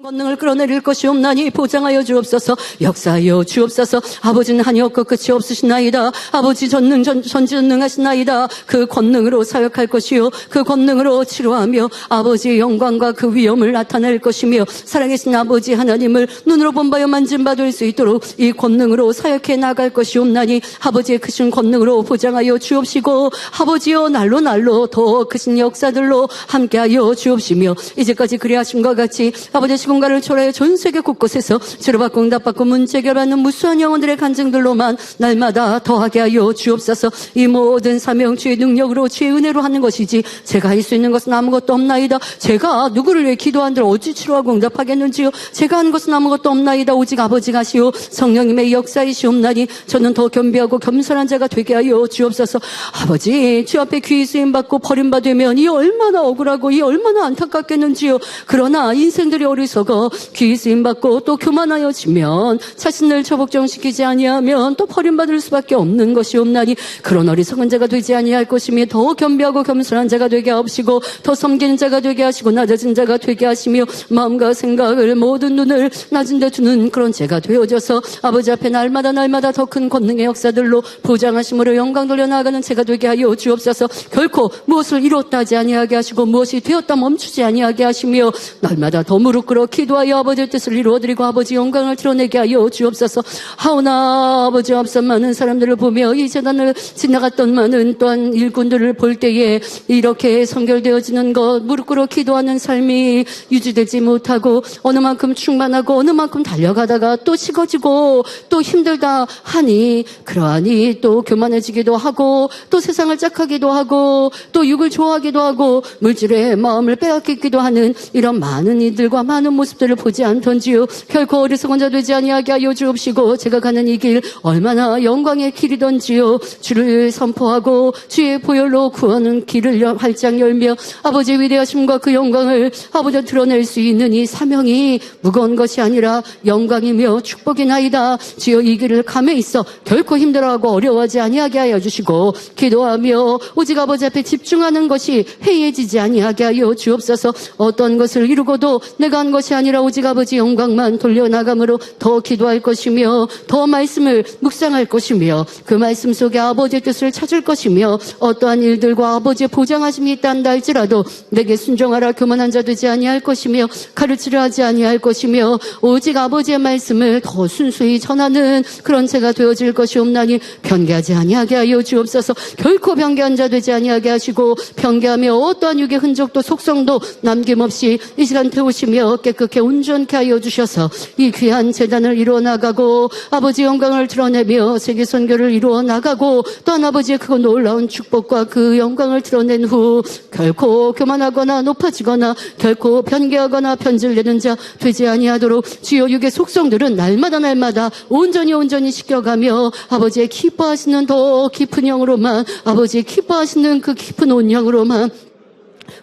권능을 끌어내릴 것이 없나니 보장하여 주옵소서. 역사하여 주옵소서. 아버지는 한이 없고 끝이 없으시나이다. 아버지 전능 전, 전지전능하시나이다. 그 권능으로 사역할 것이요. 그 권능으로 치료하며 아버지의 영광과 그 위엄을 나타낼 것이며 살아계신 아버지 하나님을 눈으로 본바여 만진받을 수 있도록 이 권능으로 사역해 나갈 것이 없나니 아버지의 크신 권능으로 보장하여 주옵시고 아버지여 날로 날로 더 크신 역사들로 함께하여 주옵시며 이제까지 그리하심과 같이 아버지 시공간을 초래해 전 세계 곳곳에서 치료받고 응답받고 문제 결받는 무수한 영혼들의 간증들로만 날마다 더하게 하여 주옵소서. 이 모든 사명 주의 능력으로 주의 은혜로 하는 것이지 제가 할 수 있는 것은 아무것도 없나이다. 제가 누구를 위해 기도한들 어찌 치료하고 응답하겠는지요? 제가 한 것은 아무것도 없나이다. 오직 아버지가 시오. 성령님의 역사이시옵나니 저는 더 겸비하고 겸손한 자가 되게 하여 주옵소서. 아버지 주 앞에 귀 쓰임 받고 버림받으면 이 얼마나 억울하고 이 얼마나 안타깝겠는지요? 그러나 인생들이 어리석 어귀 쓰임받고 또 교만하여지면 자신을 처복정시키지 아니하면 또 버림받을 수밖에 없는 것이옵나니 그런 어리석은 자가 되지 아니할 것이며 더 겸비하고 겸손한 자가 되게 하시고 더 섬기는 자가 되게 하시고 낮아진 자가 되게 하시며 마음과 생각을 모든 눈을 낮은 데 두는 그런 제가 되어져서 아버지 앞에 날마다 날마다 더 큰 권능의 역사들로 보장하심으로 영광 돌려나가는 제가 되게 하여 주옵소서. 결코 무엇을 이뤘다 하지 아니하게 하시고 무엇이 되었다 멈추지 아니하게 하시며 날마다 더 무릎 꿇어 기도하여 아버지의 뜻을 이루어드리고 아버지 영광을 드러내게 하여 주옵소서. 하오나 아버지 앞서 많은 사람들을 보며 이 재단을 지나갔던 많은 또한 일꾼들을 볼 때에 이렇게 성결되어지는 것 무릎 꿇어 기도하는 삶이 유지되지 못하고 어느 만큼 충만하고 어느 만큼 달려가다가 또 식어지고 또 힘들다 하니 그러하니 또 교만해지기도 하고 또 세상을 짝하기도 하고 또 육을 좋아하기도 하고 물질의 마음을 빼앗기기도 하는 이런 많은 이들과 많은 모습들을 보지 않던지요 결코 어리석은 자 되지 아니하게 하여 주옵시고 제가 가는 이 길 얼마나 영광의 길이던지요 주를 선포하고 주의 보혈로 구하는 길을 여- 활짝 열며 아버지의 위대하심과 그 영광을 아버지 드러낼 수 있는 이 사명이 무거운 것이 아니라 영광이며 축복이나이다. 주여 이 길을 감에 있어 결코 힘들어하고 어려워하지 아니하게 하여 주시고 기도하며 오직 아버지 앞에 집중하는 것이 해이해지지 아니하게 하여 주옵소서. 어떤 것을 이루고도 내가 한 것이 아니라 오직 아버지 영광만 돌려나감으로 더 기도할 것이며 더 말씀을 묵상할 것이며 그 말씀 속에 아버지의 뜻을 찾을 것이며 어떠한 일들과 아버지의 보장하심이 있다 한다 할지라도 내게 순종하라 교만한 자 되지 아니할 것이며 가르치려 하지 아니할 것이며 오직 아버지의 말씀을 더 순수히 전하는 그런 제가 되어질 것이 없나니 변개하지 아니하게 하여 주옵소서. 결코 변개한 자 되지 아니하게 하시고 변개하며 어떠한 육의 흔적도 속성도 남김없이 이 시간 태우시며 깨끗게 온전케 하여 주셔서 이 귀한 재단을 이루어 나가고 아버지 영광을 드러내며 세계 선교를 이루어 나가고 또한 아버지의 그 놀라운 축복과 그 영광을 드러낸 후 결코 교만하거나 높아지거나 결코 변개하거나 편질되는 자 되지 아니하도록 주여 육의 속성들은 날마다 날마다 온전히 온전히 시켜가며 아버지의 기뻐하시는 더 깊은 영으로만 아버지의 기뻐하시는 그 깊은 온영으로만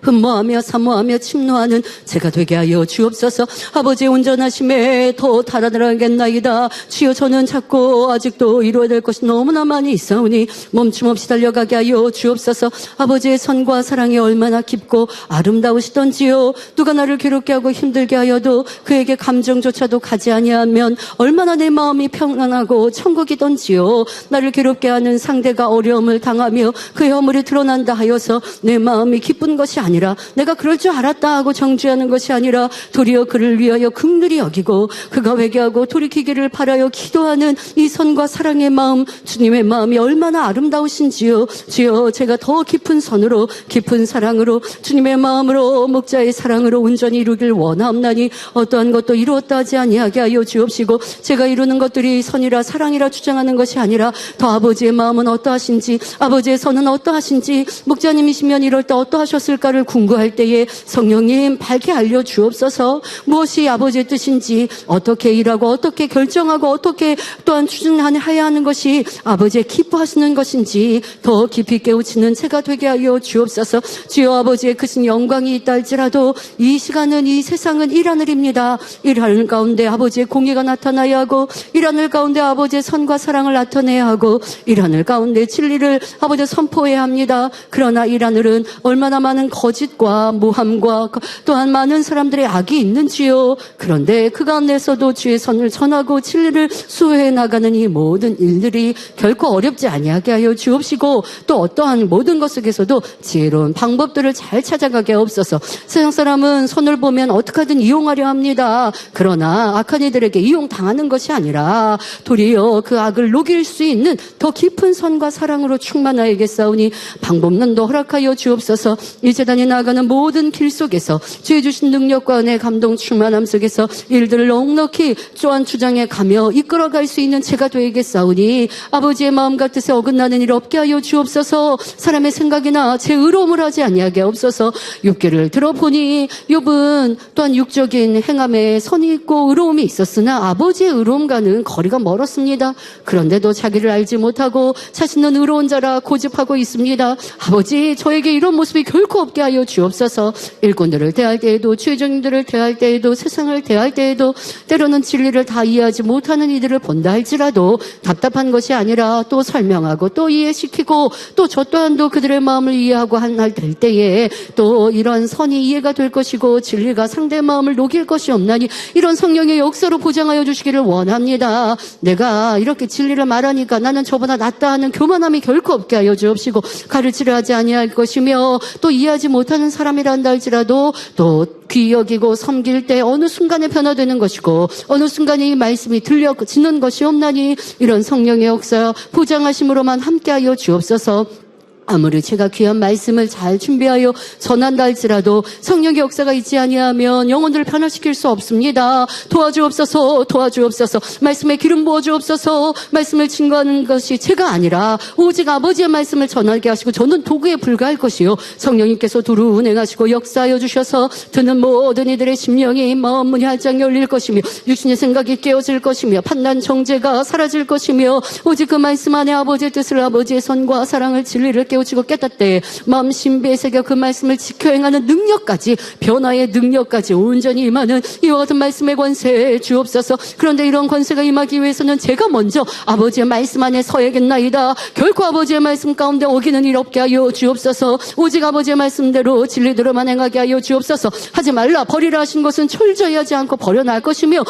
흠모하며 사모하며 침노하는 제가 되게 하여 주옵소서. 아버지의 온전하심에 더 달아나가겠나이다. 주여 저는 자꾸 아직도 이루어야 될 것이 너무나 많이 있사오니 멈춤없이 달려가게 하여 주옵소서. 아버지의 선과 사랑이 얼마나 깊고 아름다우시던지요. 누가 나를 괴롭게 하고 힘들게 하여도 그에게 감정조차도 가지 아니하면 얼마나 내 마음이 평안하고 천국이던지요. 나를 괴롭게 하는 상대가 어려움을 당하며 그의 허물이 드러난다 하여서 내 마음이 기쁜 것이 아니라 내가 그럴 줄 알았다 하고 정죄하는 것이 아니라 도리어 그를 위하여 긍휼히 여기고 그가 회개하고 돌이키기를 바라여 기도하는 이 선과 사랑의 마음 주님의 마음이 얼마나 아름다우신지요. 주여 제가 더 깊은 선으로 깊은 사랑으로 주님의 마음으로 목자의 사랑으로 온전히 이루길 원하옵나니 어떠한 것도 이루었다 하지 아니하게 하여 주옵시고 제가 이루는 것들이 선이라 사랑이라 주장하는 것이 아니라 더 아버지의 마음은 어떠하신지 아버지의 선은 어떠하신지 목자님이시면 이럴 때 어떠하셨을까를 궁구할 때에 성령님 밝게 알려 주옵소서. 무엇이 아버지의 뜻인지 어떻게 일하고 어떻게 결정하고 어떻게 또한 추진하여야 하는 것이 아버지의 기뻐하시는 것인지 더 깊이 깨우치는 제가 되게 하여 주옵소서. 주여 아버지의 크신 영광이 있다 할지라도 이 시간은 이 세상은 일 하늘입니다. 일 하늘 가운데 아버지의 공의가 나타나야 하고 일 하늘 가운데 아버지의 선과 사랑을 나타내야 하고 일 하늘 가운데 진리를 아버지 선포해야 합니다. 그러나 일 하늘은 얼마나 많은 거 짓과 모함과 또한 많은 사람들의 악이 있는지요. 그런데 그 가운데서도 주의 선을 전하고 진리를 수호해 나가는 이 모든 일들이 결코 어렵지 아니하게 하여 주옵시고 또 어떠한 모든 것 속에서도 지혜로운 방법들을 잘 찾아가게 없어서 세상 사람은 선을 보면 어떻게든 이용하려 합니다. 그러나 악한 이들에게 이용당하는 것이 아니라 도리어 그 악을 녹일 수 있는 더 깊은 선과 사랑으로 충만하여겠사오니 방법론도 허락하여 주옵소서 이 재단에 나아가는 모든 길 속에서 주의 주신 능력과 은혜 감동 충만함 속에서 일들을 넉넉히 쪼한 주장해 가며 이끌어갈 수 있는 제가 되겠사오니 아버지의 마음과 뜻에 어긋나는 일 없게 하여 주옵소서 사람의 생각이나 제 의로움을 하지 아니하게 없어서 육계를 들어보니 욥은 또한 육적인 행함에 선이 있고 의로움이 있었으나 아버지의 의로움과는 거리가 멀었습니다. 그런데도 자기를 알지 못하고 자신은 의로운 자라 고집하고 있습니다. 아버지 저에게 이런 모습이 결코 없게 하여 주옵소서 일꾼들을 대할 때에도 주의종들을 대할 때에도 세상을 대할 때에도 때로는 진리를 다 이해하지 못하는 이들을 본다 할지라도 답답한 것이 아니라 또 설명하고 또 이해시키고 또 저 또한도 그들의 마음을 이해하고 한 날 될 때에 또 이런 선이 이해가 될 것이고 진리가 상대의 마음을 녹일 것이 없나니 이런 성령의 역사로 보장하여 주시기를 원합니다. 내가 이렇게 진리를 말하니까 나는 저보다 낫다 하는 교만함이 결코 없게 하여 주옵시고 가르치려 하지 아니할 것이며 또 이해하지 못하는 사람이란다 할지라도 또 귀 여기고 섬길 때 어느 순간에 변화되는 것이고 어느 순간에 이 말씀이 들려지는 것이 없나니 이런 성령의 역사 보장하심으로만 함께하여 주옵소서 아무리 제가 귀한 말씀을 잘 준비하여 전한다 할지라도 성령의 역사가 있지 아니하면 영혼들을 변화시킬 수 없습니다. 도와주옵소서, 도와주옵소서, 말씀에 기름 부어주옵소서, 말씀을 증거하는 것이 제가 아니라 오직 아버지의 말씀을 전하게 하시고 저는 도구에 불과할 것이요. 성령님께서 두루 운행하시고 역사하여 주셔서 듣는 모든 이들의 심령이 마음 문이 활짝 열릴 것이며 육신의 생각이 깨어질 것이며 판단 정죄가 사라질 것이며 오직 그 말씀 안에 아버지의 뜻을 아버지의 선과 사랑을 진리를 깨우치고 깨닫되 마음 신비에 새겨 그 말씀을 지켜 행하는 능력까지 변화의 능력까지 온전히 임하는 이와 같은 말씀의 권세 주옵소서. 그런데 이런 권세가 임하기 위해서는 제가 먼저 아버지의 말씀 안에 서야겠나이다. 결코 아버지의 말씀 가운데 어기는 일 없게 하여 주옵소서. 오직 아버지의 말씀대로 진리대로만 행하게 하여 주옵소서. 하지 말라. 버리라 하신 것은 철저히 하지 않고 버려날 것이며